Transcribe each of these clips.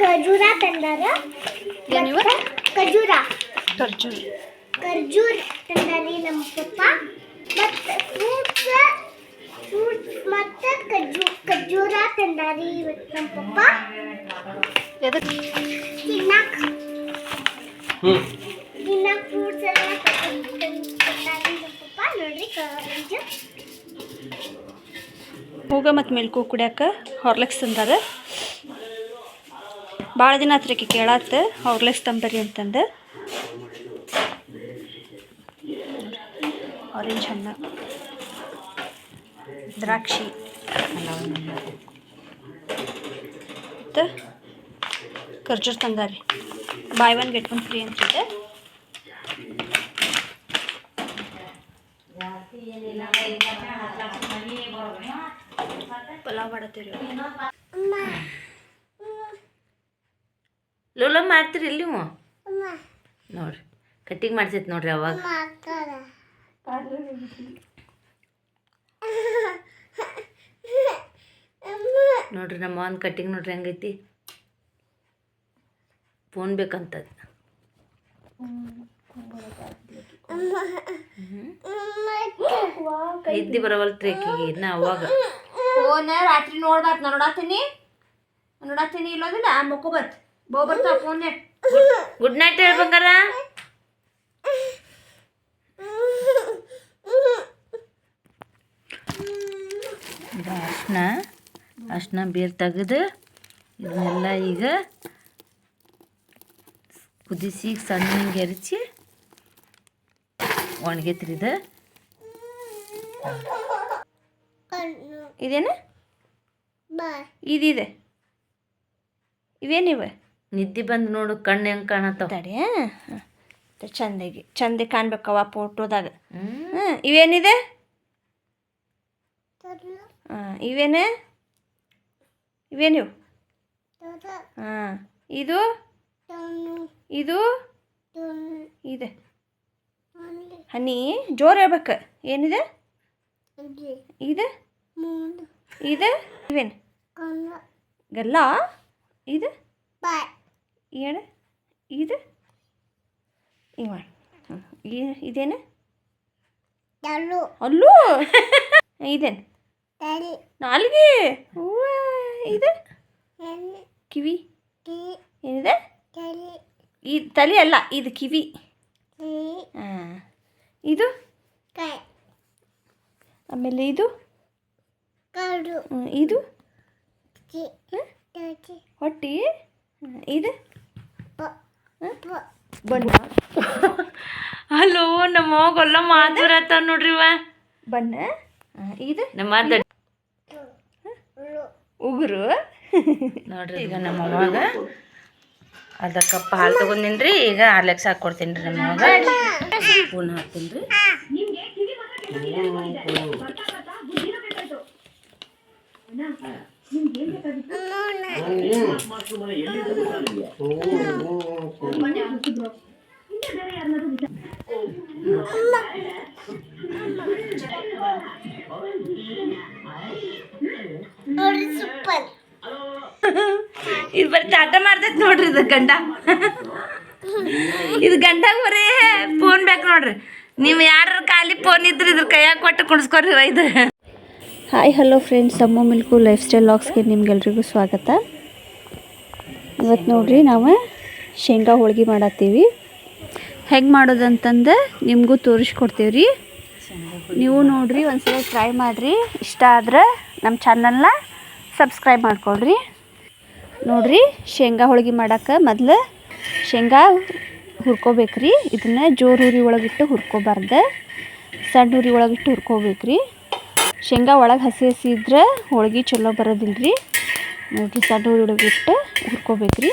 ಖಜೂರ ತಂದಾರ. ಏನಿವ ಖರ್ಜೂರ ಖಜೂರ. ಖರ್ಜೂರ. ಖರ್ಜೂರ್ ತಂದಾರಿ ನಮ್ಮ ಪಪ್ಪ. ಮತ್ತು ಫ್ರೂಟ್ಸ್ ಫ್ರೂಟ್ಸ್ ಮತ್ತು ಖಜೂ ಖಜೂರ ತಂದಾರಿ ಇವತ್ತು ನಮ್ಮ ಪಪ್ಪ. ಎದಕ್ಕೆ ತಿನ್ನಕ್. ಫ್ರೂಟ್ಸ್ ಎಲ್ಲ ತಂದ್- ತಂದ್- ತಂದಾರಿ ನಮ್ಮ ಪಪ್ಪ. ನೋಡ್ರಿ ಖರ್ಜು ಹೋಗ ಮತ್ತು ಮಿಲ್ಕು ಕುಡ್ಯಾಕ ಹಾರ್ಲಿಕ್ಸ್ ತಂದಾರ. ಭಾಳ ದಿನ ಹತ್ರ ಆಕಿ ಕೇಳಾತ ಹಾರ್ಲೆಕ್ಸ್ ತಂಬರಿ ಅಂತಂದು. ಆರೆಂಜ್ ಹಣ್ಣು ದ್ರಾಕ್ಷಿ. ಮತ್ತು ಖರ್ಜೂರ್ ತಂಗಾರಿ buy one get one free ಅಂತಿದೆ ಪಲಾವ್ ಮಾಡತ್ತೀರಿ ಮಾಡ್ತೀರಿ ಇಲ್ಲಿ ನೀವು ಅಮ್ಮ. ನೋಡ್ರಿ. ಕಟ್ಟಿಂಗ್ ಮಾಡ್ಸೈತೆ ನೋಡ್ರಿ ಅವಾಗ. ನೋಡ್ರಿ ನಮ್ಮ ಒಂದು ಕಟ್ಟಿಂಗ್ ನೋಡ್ರಿ ಹೆಂಗೈತಿ. ಫೋನ್ ಬೇಕಂತ ಇದ್ದಿ ಬರವಲ್ತ್ರಿ ಆಕಿಗೆ ಇನ್ನ ಅವಾಗ. ಫೋನ್ ರಾತ್ರಿ ನೋಡ್ಬಾರ್ದು ನಾ ನೋಡಾತೀನಿ ನೋಡಾತೀನಿ ಇಲ್ಲೋದಿಲ್ಲ ಮಕ್ಕೋಬತ್ ಬೋ ಬರ್ತಾ ಫೋನ್ ಗುಡ್ ನೈಟ್ ಹೇಳಿ ಬಂಗಾರ. ಅರ್ಶಿನ. ಅರ್ಶಿನ ಬೇರ್ ತೆಗೆದು ಇದನ್ನೆಲ್ಲ ಈಗ ಕುದಿಸಿ ಸಣ್ಣಗೆ ಎರಚಿ ಒಣಗೈತ್ರಿ ಇದು ಇದೇನು? ಇದಿದೆ. ಇವೇನಿವೆ? ನಿದ್ದೆ ಬಂದು ನೋಡು ಕಣ್ಣು ಹೆಂಗೆ ಕಾಣತ್ತಾವ. ತಡಿ ಚಂದಾಗಿ ಚಂದ ಕಾಣ್ಬೇಕವ ಫೋಟೋದಾಗ. ಹ್ಞೂ ಹ್ಞೂ ಇವೇನಿದೆ? ಇವೇನೆ ಹಾಂ ಇವೇನು? ಇವೇನಿವು? ಹಾಂ ಇದು? ಇದು? ಇದೆ. ಹನಿ ಜೋರು ಹೇಳ್ಬೇಕು. ಏನಿದೆ? ಇದೆ? ಇದೆ? ಇವೇನು? ಗಲ್ಲ? ಇದು? ಬಾಯ್. ಏನು ಇದು ಇವ ಹ್ಞೂ ಇದೇನು ಅಲ್ಲೂ ಇದೇನು ನಾಲ್ಗೆ ಹೂವ ಇದು ಕಿವಿ ಕಿ ಏನಿದೆ ಈ ತಲೆ ಅಲ್ಲ ಇದು ಕಿವಿ ಹಾಂ ಇದು ಆಮೇಲೆ ಇದು ಇದು ಹೊಟ್ಟಿ ಇದು ಬಣ್ಣ ಹಲೋ ನಮ್ಮ ಗೊಲ್ಲ ನೋಡ್ರಿ ಇವ. ಬಣ್ಣ. ಇದು? ನಮ್ಮ ಉಗುರು. ನೋಡ್ರಿ ಈಗ ನಮ್ಮ ಅವಾಗ ಅರ್ಧ ಕಪ್ ಹಾಲು ತೊಗೊಂಡಿನ್ರಿ ಈಗ ಅಲೆಕ್ಸ್ ಹಾಕ್ಕೊಡ್ತೀನಿ ರೀ ನಮ್ಮ ಅವಾಗ ಸ್ಪೂನ್ ಹಾಕ್ತೀನಿ ರೀ ಇದು ಬರೀ ಟಾಟ ಮಾಡ್ತೈತಿ ನೋಡ್ರಿ ಇದು ಗಂಡ. ಇದು ಗಂಡಾಗ ಬರೇ ಫೋನ್ ಬೇಕು ನೋಡ್ರಿ. ನೀವು ಯಾರ ಖಾಲಿ ಫೋನ್ ಇದ್ರಿ ಇದ್ರ ಕೈಯಾಗ ಕೊಟ್ಟು ಕುಣಿಸ್ಕೊರಿ ಇದು ಹಾಯ್ ಹಲೋ ಫ್ರೆಂಡ್ಸ್ ಅಮ್ಮ ಮಿಲ್ಕು ಲೈಫ್ ಸ್ಟೈಲ್ ಲಾಗ್ಸ್ಗೆ ನಿಮ್ಗೆಲ್ರಿಗೂ ಸ್ವಾಗತ. ಇವತ್ತು ನೋಡ್ರಿ ನಾವು ಶೇಂಗಾ ಹೋಳ್ಗೆ ಮಾಡತ್ತೀವಿ. ಹೆಂಗೆ ಮಾಡೋದಂತಂದು ನಿಮಗೂ ತೋರಿಸ್ಕೊಡ್ತೀವಿ ರೀ ನೀವು ನೋಡಿರಿ ಒಂದ್ಸಲ ಟ್ರೈ ಮಾಡಿರಿ. ಇಷ್ಟ ಆದ್ರೆ ನಮ್ಮ ಚಾನಲ್ನ ಸಬ್ಸ್ಕ್ರೈಬ್ ಮಾಡ್ಕೊಳ್ರಿ. ನೋಡಿರಿ, ಶೇಂಗಾ ಹೋಳ್ಗೆ ಮಾಡಕ್ಕೆ ಮೊದಲು ಶೇಂಗಾ ಹುರ್ಕೋಬೇಕ್ರಿ. ಇದನ್ನು ಜೋರು ಹುರಿ ಒಳಗಿಟ್ಟು ಹುರ್ಕೋಬಾರ್ದು. ಸಣ್ಣ ಹುರಿ ಒಳಗಿಟ್ಟು ಹುರ್ಕೋಬೇಕ್ರಿ. ಶೇಂಗಾ ಒಳಗೆ ಹಸಿ ಹಸಿ ಇದ್ರೆ ಹೋಳ್ಗೆ ಚಲೋ ಬರೋದಿಲ್ಲ ರೀ ನೋಡಿರಿ ಸಣ್ಣ ಹುಡುಗಿಟ್ಟು ಹುರ್ಕೋಬೇಕು ಹುರ್ಕೋಬೇಕ್ರಿ.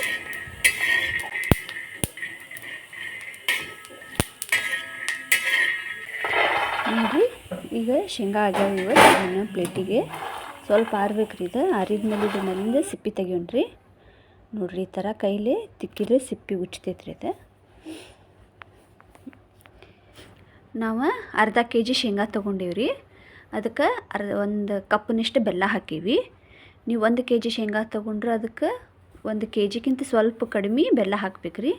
ನೋಡಿರಿ, ಈಗ ಶೇಂಗಾ ಆಗ್ಯಾವ ಇವ ತಗೊಂಡ ಪ್ಲೇಟಿಗೆ ಸ್ವಲ್ಪ ಆರ್ಬೇಕ್ರಿ ಇದು. ಆರಿದ್ಮೇಲೆ ಇದು ಮೇಲಿಂದ ಸಿಪ್ಪಿ ತೆಗಿಯೋಣ್ರಿ. ನೋಡಿರಿ, ಈ ಥರ ಕೈಲಿ ತಿಕ್ಕಿದ್ರೆ ಸಿಪ್ಪಿ ಉಚ್ತೈತ್ರಿ ಇದು. ನಾವು ಅರ್ಧ ಕೆ ಜಿ ಶೇಂಗಾ ತೊಗೊಂಡೀವ್ರಿ. ಅದಕ್ಕೆ ಅರ್ಧ ಒಂದು ಕಪ್ಪಿನಷ್ಟು ಬೆಲ್ಲ ಹಾಕೀವಿ. ನೀವು ಒಂದು ಕೆ ಜಿ ಶೇಂಗಾ ತೊಗೊಂಡ್ರೆ ಅದಕ್ಕೆ ಒಂದು ಕೆ ಜಿಗಿಂತ ಸ್ವಲ್ಪ ಕಡಿಮೆ ಬೆಲ್ಲ ಹಾಕ್ಬೇಕು ರೀ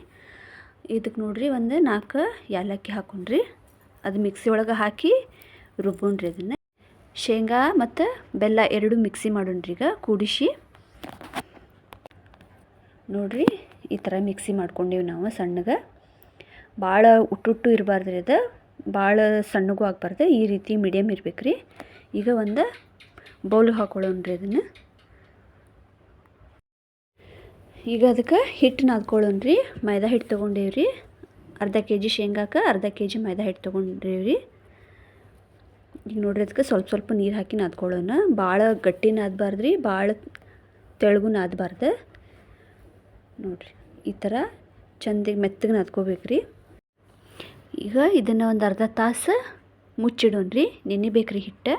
ಇದಕ್ಕೆ ನೋಡಿರಿ ಒಂದು ನಾಲ್ಕು ಏಲಕ್ಕಿ ಹಾಕೊಂಡ್ರಿ. ಅದು ಮಿಕ್ಸಿ ಒಳಗೆ ಹಾಕಿ ರುಬ್ಬೋಣ್ರಿ ಅದನ್ನು. ಶೇಂಗಾ ಮತ್ತು ಬೆಲ್ಲ ಎರಡು ಮಿಕ್ಸಿ ಮಾಡೋಣ್ರಿ ಈಗ ಕೂಡಿಸಿ. ನೋಡಿರಿ ಈ ಥರ ಮಿಕ್ಸಿ ಮಾಡ್ಕೊಂಡೀವಿ ನಾವು ಸಣ್ಣಗೆ. ಭಾಳ ಉಟ್ಟುಟ್ಟು ಇರಬಾರ್ದ್ರಿ ಅದು. ಭಾಳ ಸಣ್ಣಗೂ ಆಗಬಾರ್ದು, ಈ ರೀತಿ ಮೀಡಿಯಮ್ ಇರ್ಬೇಕು ರೀ. ಈಗ ಒಂದು ಬೌಲ್ ಹಾಕೊಳ್ಳೋಣ್ರಿ ಅದನ್ನು. ಈಗ ಅದಕ್ಕೆ ಹಿಟ್ಟು ನಾದ್ಕೊಳ್ಳೋಣ ರೀ. ಮೈದಾ ಹಿಟ್ಟು ತೊಗೊಂಡೇವ್ರಿ ಅರ್ಧ ಕೆ ಜಿ ಶೇಂಗಾಕ್ಕೆ ಅರ್ಧ ಕೆ ಜಿ ಮೈದಾ ಹಿಟ್ಟು ತೊಗೊಂಡೇವ್ರಿ ಈಗ ನೋಡ್ರಿ ಅದಕ್ಕೆ ಸ್ವಲ್ಪ ಸ್ವಲ್ಪ ನೀರು ಹಾಕಿ ನಾದ್ಕೊಳ್ಳೋಣ. ಭಾಳ ಗಟ್ಟಿ ನಾದಬಾರ್ದು ರೀ, ಭಾಳ ತೆಳಗು ನಾದಬಾರ್ದು. ನೋಡಿರಿ, ಈ ಥರ ಚಂದಿಗೆ ಮೆತ್ತಗೆ ನಾದ್ಕೋಬೇಕ್ರಿ ಈಗ ಇದನ್ನು ಒಂದು ಅರ್ಧ ತಾಸು ಮುಚ್ಚಿಡೋಣ ರೀ ನೆನೆ ನೆನಿಬೇಕ್ರಿ ಹಿಟ್ಟು.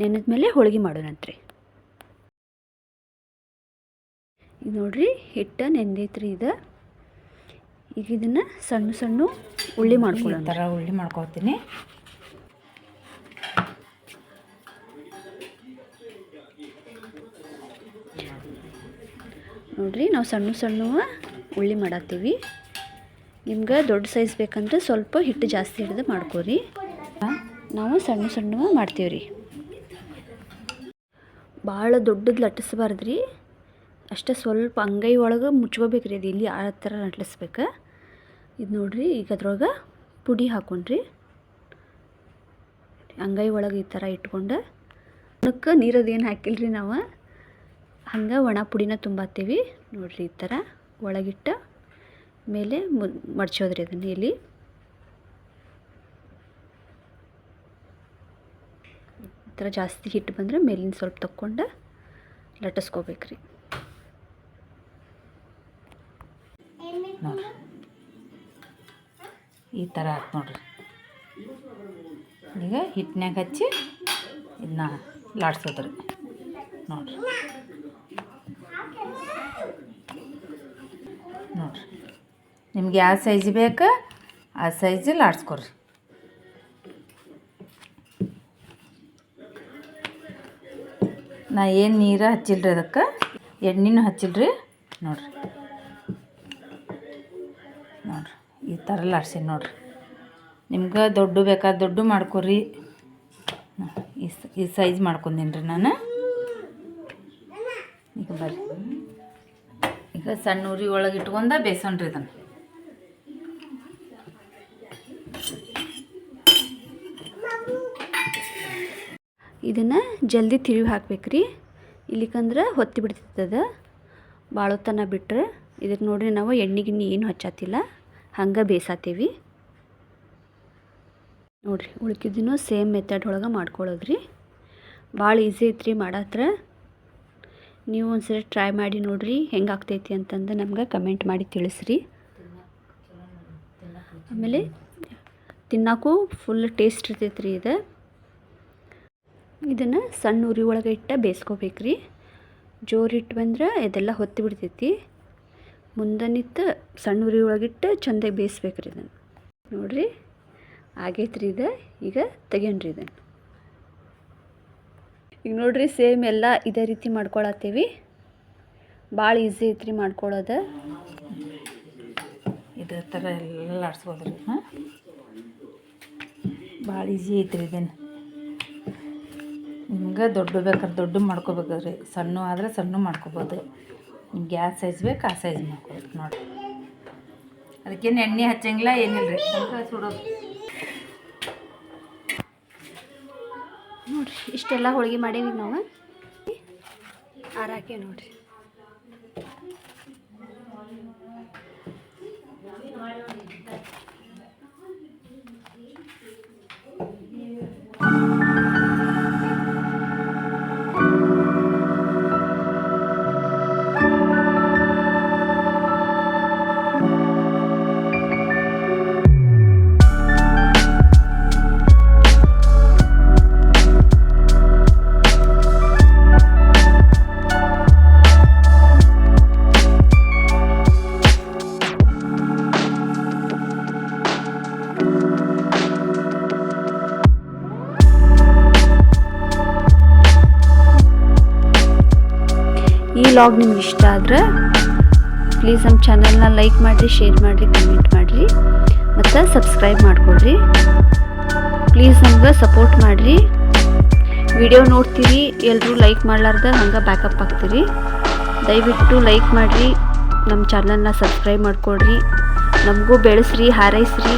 ನೆನೆದ ಮೇಲೆ ಹೋಳಿಗೆ ಮಾಡೋಣಂತ್ರಿ. ಇದು ನೋಡಿರಿ ಹಿಟ್ಟು ನೆಂದೈತ್ರಿ ಇದು. ಈಗ ಇದನ್ನು ಸಣ್ಣ ಸಣ್ಣ ಉಳ್ಳಿ ಮಾಡ್ಕೊಳ್ಳೋ ಥರ ಉಳ್ಳಿ ಮಾಡ್ಕೊತೀನಿ ನೋಡ್ರಿ ನಾವು ಸಣ್ಣ ಸಣ್ಣ ಉಳ್ಳಿ ಮಾಡತ್ತೀವಿ. ನಿಮ್ಗೆ ದೊಡ್ಡ ಸೈಜ್ ಬೇಕಂದ್ರೆ ಸ್ವಲ್ಪ ಹಿಟ್ಟು ಜಾಸ್ತಿ ಹಿಡಿದು ಮಾಡ್ಕೋರಿ. ನಾವು ಸಣ್ಣ ಸಣ್ಣ ಮಾಡ್ತೀವಿ ರೀ ಭಾಳ ದೊಡ್ಡದು ಲಟ್ಟಿಸ್ಬಾರ್ದು ರೀ ಅಷ್ಟೇ ಸ್ವಲ್ಪ ಅಂಗೈ ಒಳಗೆ ಮುಚ್ಕೋಬೇಕು ರೀ ಅದು ಇಲ್ಲಿ ಆ ಥರ ಲಟ್ಟಿಸ್ಬೇಕು. ಇದು ನೋಡಿರಿ, ಈಗ ಅದ್ರೊಳಗೆ ಪುಡಿ ಹಾಕೊಂಡ್ರಿ. ಅಂಗೈ ಒಳಗೆ ಈ ಥರ ಇಟ್ಕೊಂಡು ಅದಕ್ಕೆ ನೀರದು ಏನು ಹಾಕಿಲ್ರಿ ನಾವು. ಹಂಗೆ ಒಣ ಪುಡಿನ ತುಂಬಾತೀವಿ ನೋಡಿರಿ ಈ ಥರ ಒಳಗಿಟ್ಟು ಮೇಲೆ ಮಡಚೋದ್ರಿ ಅದನ್ನು ಇಲ್ಲಿ. ಈ ಥರ ಜಾಸ್ತಿ ಹಿಟ್ಟು ಬಂದರೆ ಮೇಲಿನ ಸ್ವಲ್ಪ ತಕ್ಕೊಂಡು ಲಟ್ಟಿಸ್ಕೋಬೇಕ್ರಿ. ನೋಡ್ರಿ. ಈ ಥರ ಆಯ್ತು ನೋಡ್ರಿ. ಈಗ ಹಿಟ್ಟಿನಾಗ ಹಚ್ಚಿ ಇದನ್ನ ಲಾಡ್ಸೋದ್ರಿ. ನೋಡ್ರಿ. ನೋಡ್ರಿ. ನಿಮ್ಗೆ ಯಾವ ಸೈಜ್ ಬೇಕು ಆ ಸೈಜಲ್ಲಿ ಲಾಡ್ಸ್ಕೊರಿ ನಾ ಏನು ನೀರು ಹಚ್ಚಿಲ್ರಿ ಅದಕ್ಕೆ? ಎಣ್ಣೆನೂ ಹಚ್ಚಿಲ್ರಿ? ನೋಡ್ರಿ. ನೋಡ್ರಿ. ಈ ಥರ ಲಾಡ್ಸೀನಿ ನೋಡ್ರಿ. ನಿಮ್ಗೆ ದೊಡ್ಡ ಬೇಕಾದ ದೊಡ್ಡ ಮಾಡ್ಕೊರಿ ಈ ಸೈಜ್ ಮಾಡ್ಕೊಂಡೀನಿ ನಾನು. ಈಗ ಬರ್ರಿ. ಈಗ ಸಣ್ಣ ಉರಿ ಒಳಗೆ ಇಟ್ಕೊಂಡ ಬೇಸನ್ರಿ ಇದನ್ನು. ಇದನ್ನು ಜಲ್ದಿ ತಿರುವಿ ಹಾಕ್ಬೇಕ್ರಿ. ಇಲ್ಲಿಕಂದ್ರೆ ಹೊತ್ತಿ ಭಾಳ ಹೊತ್ತನ ಬಿಟ್ಟರೆ ಇದಕ್ಕೆ ನೋಡ್ರಿ ನಾವು ಎಣ್ಣೆ ಗಿಣ್ಣೆ ಏನು ಹಚ್ಚತ್ತಿಲ್ಲ. ಹಂಗೆ ಬೇಸಾತೀವಿ. ನೋಡಿರಿ ಉಳ್ಕಿದ್ದೂ ಸೇಮ್ ಮೆಥಡ್ ಒಳಗೆ ಮಾಡ್ಕೊಳ್ಳೋದ್ರಿ ಭಾಳ ಈಸಿ ಐತ್ರಿ ಮಾಡತ್ರ. ನೀವು ಒಂದ್ಸರಿ ಟ್ರೈ ಮಾಡಿ ನೋಡಿರಿ ಹೆಂಗೆ ಆಗ್ತೈತಿ ಅಂತಂದು ನಮ್ಗೆ ಕಮೆಂಟ್ ಮಾಡಿ ತಿಳಿಸ್ರಿ. ಆಮೇಲೆ ತಿನ್ನೋಕ್ಕೂ ಫುಲ್ ಟೇಸ್ಟ್ ಇರ್ತೈತೆ ರೀ ಇದು. ಇದನ್ನು ಸಣ್ಣ ಉರಿ ಒಳಗೆ ಇಟ್ಟು ಬೇಯಿಸ್ಕೋಬೇಕ್ರಿ. ಜೋರಿಟ್ಟು ಬಂದ್ರೆ ಇದೆಲ್ಲ ಹೊತ್ತು ಬಿಡ್ತೈತಿ. ಮುಂದನಿತ್ತು ಸಣ್ಣ ಉರಿ ಒಳಗಿಟ್ಟು ಚಂದಾಗಿ ಬೇಯಿಸ್ಬೇಕ್ರಿ ಇದನ್ನು. ನೋಡ್ರಿ, ಆಗೈತ್ರಿ ಇದು. ಈಗ ತೆಗೆಯನ್ರಿ ಇದನ್ನು. ಈಗ ನೋಡಿರಿ, ಸೇಮ್ ಎಲ್ಲ ಇದೇ ರೀತಿ ಮಾಡ್ಕೊಳತ್ತೀವಿ. ಭಾಳ ಈಸಿ ಐತ್ರಿ ಮಾಡ್ಕೊಳ್ಳೋದು ಇದೇ ಥರ ಎಲ್ಲ ಆಡ್ಸ್ಬೋದ್ರಿ, ಹಾಂ? ಭಾಳ ಈಸಿ ಐತ್ರಿ ಇದನ್ನು. ನಿಮ್ಗೆ ದೊಡ್ಡ ಬೇಕಾದ್ರೆ ದೊಡ್ಡ ಮಾಡ್ಕೋಬೇಕಾದ್ರೆ. ಸಣ್ಣ ಆದರೆ ಸಣ್ಣ ಮಾಡ್ಕೋಬೋದು. ನಿಮ್ಗೆ ಗ್ಯಾಸ್ ಸೈಜ್ ಬೇಕು ಆ ಸೈಜ್ ಮಾಡ್ಕೋಬೇಕು ನೋಡಿ. ಅದಕ್ಕೇನು ಎಣ್ಣೆ ಹಚ್ಚಂಗಿಲ್ಲ ಏನಿಲ್ಲ ರೀ ಸುಡೋದು. ನೋಡಿರಿ, ಇಷ್ಟೆಲ್ಲ ಹೋಳಿಗೆ ಮಾಡೀವಿ ನಾವು. ಆರಾಕೆ ನೋಡ್ರಿ. ಈ ಲಾಗ್ ನಿಮ್ಗೆ ಇಷ್ಟ ಆದ್ರೆ ಪ್ಲೀಸ್ ನಮ್ಮ ಚಾನಲ್ನ ಲೈಕ್ ಮಾಡಿರಿ ಶೇರ್ ಮಾಡಿರಿ ಕಮೆಂಟ್ ಮಾಡಿರಿ. ಮತ್ತು ಸಬ್ಸ್ಕ್ರೈಬ್ ಮಾಡ್ಕೊಳ್ರಿ. ಪ್ಲೀಸ್ ನಮ್ಗೆ ಸಪೋರ್ಟ್ ಮಾಡಿರಿ. ವಿಡಿಯೋ ನೋಡ್ತೀರಿ ಎಲ್ಲರೂ ಲೈಕ್ ಮಾಡ್ಲಾರ್ದ ಹಂಗೆ ಬ್ಯಾಕಪ್ ಆಗ್ತೀರಿ. ದಯವಿಟ್ಟು ಲೈಕ್ ಮಾಡಿರಿ, ನಮ್ಮ ಚಾನಲ್ನ ಸಬ್ಸ್ಕ್ರೈಬ್ ಮಾಡಿಕೊಡ್ರಿ ನಮಗೂ ಬೆಳೆಸ್ರಿ, ಹಾರೈಸ್ರಿ.